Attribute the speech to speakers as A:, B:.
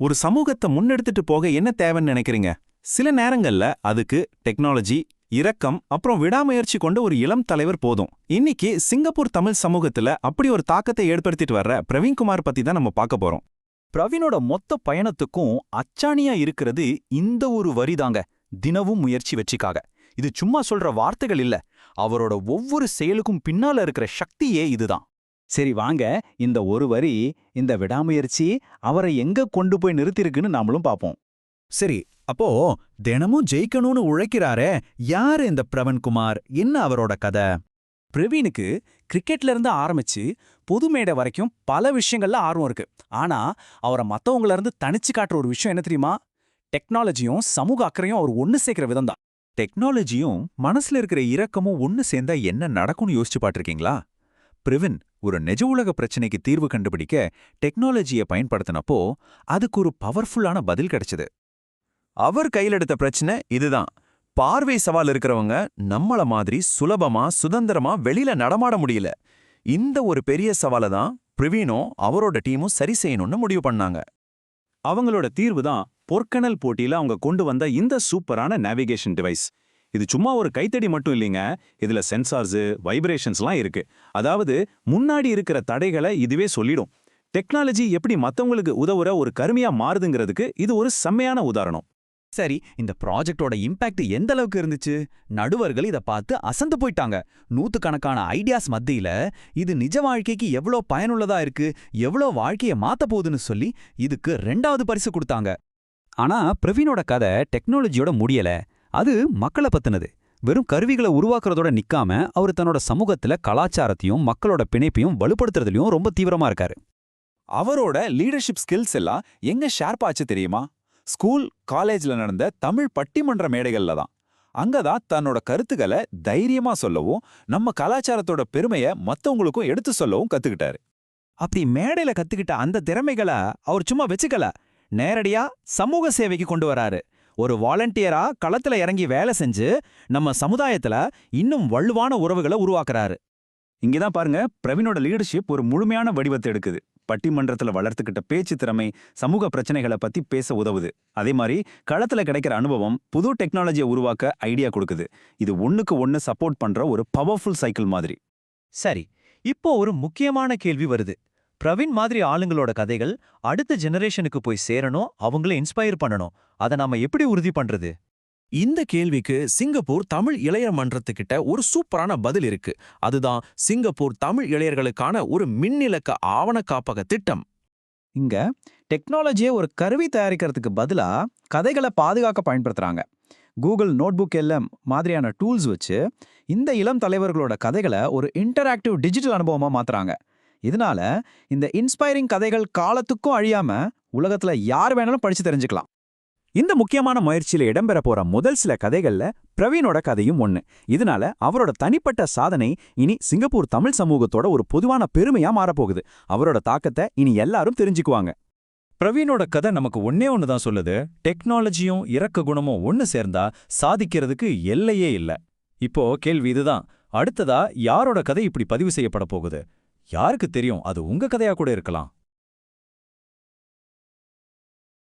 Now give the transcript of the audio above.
A: ஒரு சமூகத்தை முன்னெடுத்துட்டு போக என்ன தேவைன்னு நினைக்கிறீங்க? சில நேரங்கள்ல அதுக்கு டெக்னாலஜி இரக்கம் அப்புறம் விடாமுயற்சி கொண்ட ஒரு இளம் தலைவர் போதும். இன்னைக்கு சிங்கப்பூர் தமிழ் சமூகத்துல அப்படி ஒரு தாக்கத்தை ஏற்படுத்திட்டு வர்ற பிரவீன்குமார் பத்தி தான் நம்ம பார்க்க போறோம்.
B: பிரவீனோட மொத்த பயணத்துக்கும் அச்சாணியா இருக்கிறது இந்த ஒரு வரிதாங்க தினமும் முயற்சி வெற்றிக்காக. இது சும்மா சொல்ற வார்த்தைகள் இல்ல அவரோட ஒவ்வொரு செயலுக்கும் பின்னால இருக்கிற சக்தியே இதுதான். சரி வாங்க இந்த ஒரு வரி இந்த விடாமுயற்சி அவரை எங்க கொண்டு போய் நிறுத்திருக்குன்னு நாமளும் பாப்போம்.
C: சரி அப்போ தினமும் ஜெயிக்கணும்னு உழைக்கிறாரே யார் இந்த பிரவன்குமார்? என்ன அவரோட கதை?
B: பிரவீனுக்கு கிரிக்கெட்ல இருந்து ஆரம்பிச்சு பொது மேடை வரைக்கும் பல விஷயங்கள்ல ஆர்வம் இருக்கு. ஆனா அவரை மத்தவங்கள இருந்து தனிச்சு காட்டுற ஒரு விஷயம் என்ன தெரியுமா? டெக்னாலஜியும் சமூக அக்கறையும் அவர் ஒன்னு சேர்க்கிற விதம் தான்.
C: டெக்னாலஜியும் மனசுல இருக்கிற இரக்கமும் ஒன்னு சேர்ந்தா என்ன நடக்கும்னு யோசிச்சு பாட்டிருக்கீங்களா பிரவின் ஒரு நெஜ உலக பிரச்சனைக்கு தீர்வு கண்டுபிடிக்க டெக்னாலஜியை பயன்படுத்தினப்போ அதுக்கு ஒரு பவர்ஃபுல்லான பதில் கிடைச்சது. அவர் கையிலெடுத்த பிரச்சனை இதுதான். பார்வை சவால் இருக்கிறவங்க நம்மள மாதிரி சுலபமா சுதந்திரமா வெளியில நடமாட முடியல. இந்த ஒரு பெரிய சவாலை தான் பிரவீனும் அவரோட டீமும் சரி செய்யணும்னு முடிவு பண்ணாங்க.
B: அவங்களோட தீர்வு தான் பொற்கணல் போட்டியில அவங்க கொண்டு வந்த இந்த சூப்பரான நேவிகேஷன் டிவைஸ் இது சும்மா ஒரு கைத்தடி மட்டும் இல்லைங்க. இதுல சென்சார்ஸு வைப்ரேஷன்ஸ்லாம் இருக்கு. அதாவது முன்னாடி இருக்கிற தடைகளை இதுவே சொல்லிடும். டெக்னாலஜி எப்படி மத்தவங்களுக்கு உதவுற ஒரு கருமையா மாறுதுங்கிறதுக்கு இது ஒரு செம்மையான உதாரணம். சரி இந்த ப்ராஜெக்டோட இம்பாக்ட் எந்த அளவுக்கு இருந்துச்சு? நடுவர்கள் இத பார்த்து அசந்து போயிட்டாங்க. நூத்துக்கணக்கான ஐடியாஸ் மத்தியில இது நிஜ வாழ்க்கைக்கு எவ்வளோ பயனுள்ளதா இருக்கு? எவ்வளோ வாழ்க்கைய மாத்த போகுதுன்னு சொல்லி இதுக்கு ரெண்டாவது பரிசு கொடுத்தாங்க. ஆனா பிரவீனோட கதை டெக்னாலஜியோட முடியல. அது மக்களை பத்தினது. வெறும் கருவிகளை உருவாக்குறதோட நிக்காம அவர் தன்னோட சமூகத்துல கலாச்சாரத்தையும் மக்களோட பிணைப்பையும் வலுப்படுத்துறதுலயும் ரொம்ப தீவிரமா இருக்காரு. அவரோட லீடர்ஷிப் ஸ்கில்ஸ் எல்லாம் எங்க ஷேர்ப் ஆச்சு தெரியுமா? ஸ்கூல் காலேஜ்ல நடந்த தமிழ் பட்டிமன்ற மேடைகள்ல தான். அங்கதான் தன்னோட கருத்துக்களை தைரியமா சொல்லவும் நம்ம கலாச்சாரத்தோட பெருமைய மத்தவங்களுக்கும் எடுத்து சொல்லவும் கத்துக்கிட்டாரு. அப்படி மேடையில கத்துக்கிட்ட அந்த திறமைகளை அவர் சும்மா வச்சுக்கல. நேரடியா சமூக சேவைக்கு கொண்டு வராரு. ஒரு வாலண்டியரா களத்துல இறங்கி வேலை செஞ்சு நம்ம சமுதாயத்துல இன்னும் வலுவான உறவுகளை உருவாக்குறாரு. இங்கதான் பாருங்க பிரவீனோட லீடர்ஷிப் ஒரு முழுமையான வடிவத்தை எடுக்குது. பட்டிமன்றத்துல வளர்த்துக்கிட்ட பேச்சு திறமை சமூக பிரச்சனைகளை பத்தி பேச உதவுது. அதே மாதிரி களத்துல கிடைக்கிற அனுபவம் புது டெக்னாலஜியை உருவாக்க ஐடியா கொடுக்குது. இது ஒண்ணுக்கு ஒண்ணு சப்போர்ட் பண்ற ஒரு பவர்ஃபுல் சைக்கிள் மாதிரி.
D: சரி இப்போ ஒரு முக்கியமான கேள்வி வருது. பிரவீன் மாதிரி ஆளுங்களோட கதைகள் அடுத்த ஜெனரேஷனுக்கு போய் சேரணும் அவங்கள இன்ஸ்பயர் பண்ணணும். அதை நாம எப்படி உறுதி பண்றது?
A: இந்த கேள்விக்கு சிங்கப்பூர் தமிழ் இளையர் மன்றத்துக்கிட்ட ஒரு சூப்பரான பதில் இருக்கு. அதுதான் சிங்கப்பூர் தமிழ் இளையர்களுக்கான ஒரு மின்னிலக்க ஆவண காப்பக திட்டம்.
B: இங்க டெக்னாலஜியை ஒரு கருவி தயாரிக்கிறதுக்கு பதிலா கதைகளை பாதுகாக்க பயன்படுத்துறாங்க. கூகுள் நோட்புக் எல்எம் மாதிரியான டூல்ஸ் வச்சு இந்த இளம் தலைவர்களோட கதைகளை ஒரு இன்டராக்டிவ் டிஜிட்டல் அனுபவமா மாத்துறாங்க. இதனால இந்த இன்ஸ்பைரிங் கதைகள் காலத்துக்கும் அழியாம உலகத்துல யார் வேணாலும் படிச்சு தெரிஞ்சுக்கலாம். இந்த முக்கியமான முயற்சியில இடம்பெற போற முதல் சில கதைகள்ல பிரவீனோட கதையும் ஒண்ணு. இதனால அவரோட தனிப்பட்ட சாதனை இனி சிங்கப்பூர் தமிழ் சமூகத்தோட ஒரு பொதுவான பெருமையா மாறப்போகுது. அவரோட தாக்கத்தை இனி எல்லாரும் தெரிஞ்சுக்குவாங்க.
C: பிரவீனோட கதை நமக்கு ஒன்னே ஒன்று தான் சொல்லுது. டெக்னாலஜியும் இறக்க குணமும் ஒன்று சேர்ந்தா சாதிக்கிறதுக்கு எல்லையே இல்ல. இப்போ கேள்வி இதுதான். அடுத்ததா யாரோட கதை இப்படி பதிவு செய்யப்பட போகுது? யாருக்கு தெரியும்? அது உங்க கதையா கூட இருக்கலாம்.